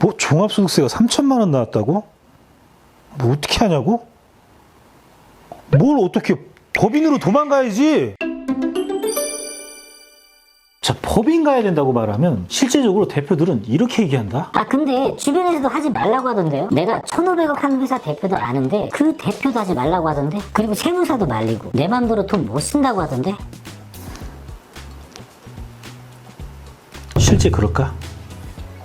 뭐 종합소득세가 3천만 원 나왔다고? 뭐 어떻게 하냐고? 뭘 어떻게 법인으로 도망가야지. 자, 법인 가야 된다고 말하면 실제적으로 대표들은 이렇게 얘기한다. 아 근데 주변에서도 하지 말라고 하던데요 내가 1500억 하는 회사 대표도 아는데 그 대표도 하지 말라고 하던데 그리고 세무사도 말리고 내 맘대로 돈 못 쓴다고 하던데 실제 그럴까?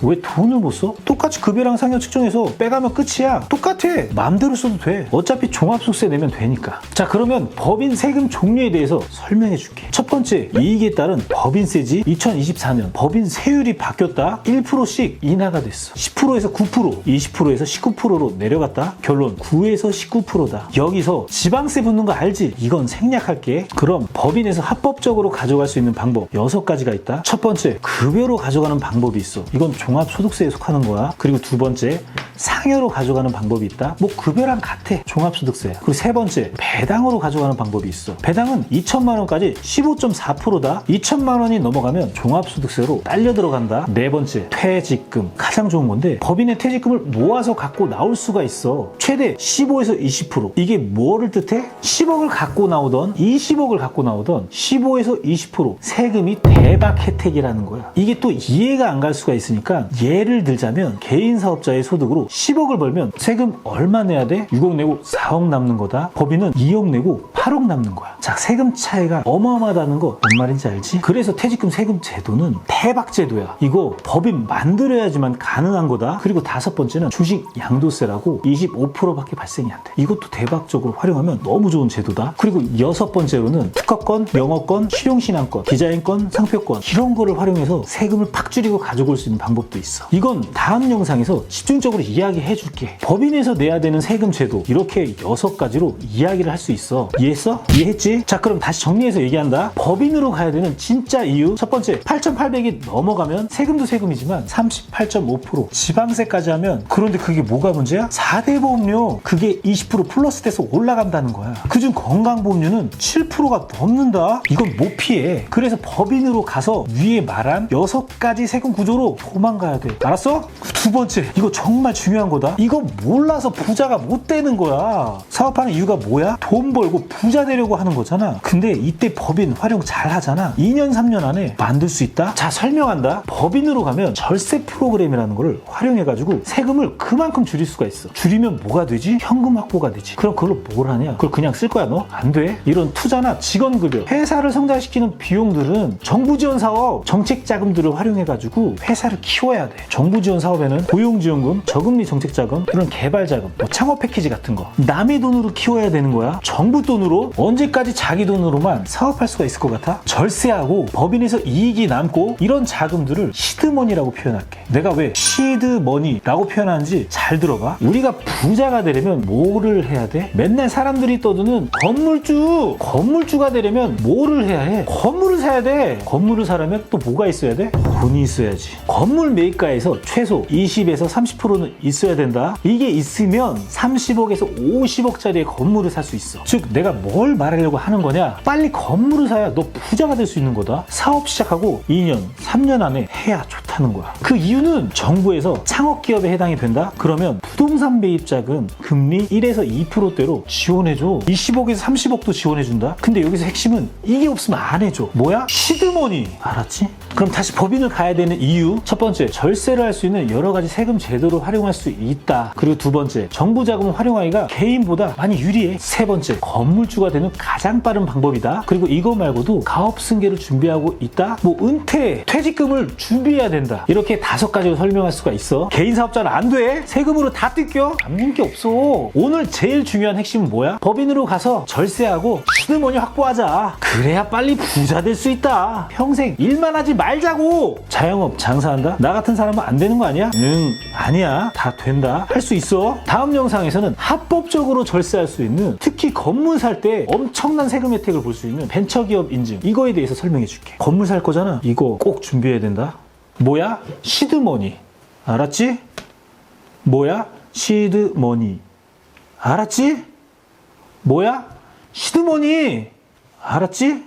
왜 돈을 못 써? 똑같이 급여랑 상여 측정해서 빼가면 끝이야. 똑같아. 마음대로 써도 돼. 어차피 종합소득세 내면 되니까. 자, 그러면 법인 세금 종류에 대해서 설명해 줄게. 첫 번째, 이익에 따른 법인세지 2024년 법인 세율이 바뀌었다. 1%씩 인하가 됐어. 10%에서 9%, 20%에서 19%로 내려갔다. 결론 9에서 19%다. 여기서 지방세 붙는 거 알지? 이건 생략할게. 그럼 법인에서 합법적으로 가져갈 수 있는 방법 6가지가 있다. 첫 번째, 급여로 가져가는 방법이 있어. 이건 종합소득세에 속하는 거야. 그리고 두 번째, 상여로 가져가는 방법이 있다. 뭐 급여랑 같아. 종합소득세. 그리고 세 번째, 배당으로 가져가는 방법이 있어. 배당은 2천만 원까지 15.4%다. 2천만 원이 넘어가면 종합소득세로 딸려 들어간다. 네 번째, 퇴직금. 가장 좋은 건데 법인의 퇴직금을 모아서 갖고 나올 수가 있어. 최대 15에서 20%. 이게 뭐를 뜻해? 10억을 갖고 나오던 20억을 갖고 나오던 15에서 20% 세금이 대박 혜택이라는 거야. 이게 또 이해가 안 갈 수가 있으니까 예를 들자면 개인 사업자의 소득으로 10억을 벌면 세금 얼마 내야 돼? 6억 내고 4억 남는 거다. 법인은 2억 내고 8억 남는 거야. 자, 세금 차이가 어마어마하다는 거 뭔 말인지 알지? 그래서 퇴직금 세금 제도는 대박 제도야. 이거 법인 만들어야지만 가능한 거다. 그리고 다섯 번째는 주식 양도세라고 25%밖에 발생이 안 돼. 이것도 대박적으로 활용하면 너무 좋은 제도다. 그리고 여섯 번째로는 특허권, 영어권, 실용신앙권, 디자인권, 상표권 이런 거를 활용해서 세금을 팍 줄이고 가져올 수 있는 방법도 있어. 이건 다음 영상에서 집중적으로 이야기해 줄게. 법인에서 내야 되는 세금 제도 이렇게 여섯 가지로 이야기를 할 수 있어. 이해했어? 이해했지? 자, 그럼 다시 정리해서 얘기한다. 법인으로 가야 되는 진짜 이유 첫 번째 8,800이 넘어가면 세금도 세금이지만 38.5% 지방세까지 하면 그런데 그게 뭐가 문제야? 4대 보험료 그게 20% 플러스 돼서 올라간다는 거야. 그중 건강보험료는 7%가 넘는다. 이건 못 피해. 그래서 법인으로 가서 위에 말한 여섯 가지 세금 구조로 도망가야 돼. 알았어? 두 번째 이거 정말 중요한 거다. 이거 몰라서 부자가 못 되는 거야. 사업하는 이유가 뭐야? 돈 벌고 부자 되려고 하는 거잖아. 근데 이때 법인 활용 잘 하잖아. 2년 3년 안에 만들 수 있다. 자 설명한다. 법인으로 가면 절세 프로그램이라는 거를 활용해가지고 세금을 그만큼 줄일 수가 있어. 줄이면 뭐가 되지? 현금 확보가 되지. 그럼 그걸로 뭘 하냐? 그걸 그냥 쓸 거야 너? 안 돼. 이런 투자나 직원급여, 회사를 성장시키는 비용들은 정부 지원 사업, 정책 자금들을 활용해가지고 회사를 키워야 돼. 정부 지원 사업에는 고용지원금, 저금리 정책 자금, 이런 개발 자금, 뭐 창업 패키지 같은 거. 남의 돈으로 키워야 되는 거야. 정부 돈으로 언제까지 자기 돈으로만 사업할 수가 있을 것 같아? 절세하고 법인에서 이익이 남고 이런 자금들을 시드머니라고 표현할게. 내가 왜 시드머니라고 표현하는지 잘 들어봐. 우리가 부자가 되려면 뭐를 해야 돼? 맨날 사람들이 떠드는 건물주. 건물주가 되려면 뭐를 해야 해? 건물을 사야 돼. 건물을 사려면 또 뭐가 있어야 돼? 돈이 있어야지. 건물 매입가에서 최소 20에서 30%는 있어야 된다. 이게 있으면 30억에서 50억짜리의 건물을 살 수 있어. 즉 내가 뭘 말하려고 하는 거냐? 빨리 건물을 사야 너 부자가 될 수 있는 거다. 사업 시작하고 2년, 3년 안에 해야 좋다 는 거야. 그 이유는 정부에서 창업 기업에 해당이 된다? 그러면 부동산 매입자금 금리 1에서 2%대로 지원해줘. 20억에서 30억도 지원해준다? 근데 여기서 핵심은 이게 없으면 안 해줘. 뭐야? 시드머니. 알았지? 그럼 다시 법인을 가야 되는 이유 첫 번째 절세를 할 수 있는 여러 가지 세금 제도를 활용할 수 있다 그리고 두 번째 정부 자금을 활용하기가 개인보다 많이 유리해 세 번째 건물주가 되는 가장 빠른 방법이다 그리고 이거 말고도 가업 승계를 준비하고 있다 뭐 은퇴 퇴직금을 준비해야 된다. 이렇게 다섯 가지로 설명할 수가 있어. 개인 사업자는 안 돼. 세금으로 다 뜯겨. 남는 게 없어. 오늘 제일 중요한 핵심은 뭐야? 법인으로 가서 절세하고 시드머니 확보하자. 그래야 빨리 부자 될 수 있다. 평생 일만 하지 말자고. 자영업 장사한다? 나 같은 사람은 안 되는 거 아니야? 응 아니야. 다 된다. 할 수 있어. 다음 영상에서는 합법적으로 절세할 수 있는 특히 건물 살 때 엄청난 세금 혜택을 볼 수 있는 벤처기업 인증. 이거에 대해서 설명해 줄게. 건물 살 거잖아. 이거 꼭 준비해야 된다 뭐야? 시드머니. 알았지? 뭐야? 시드머니. 알았지? 뭐야? 시드머니. 알았지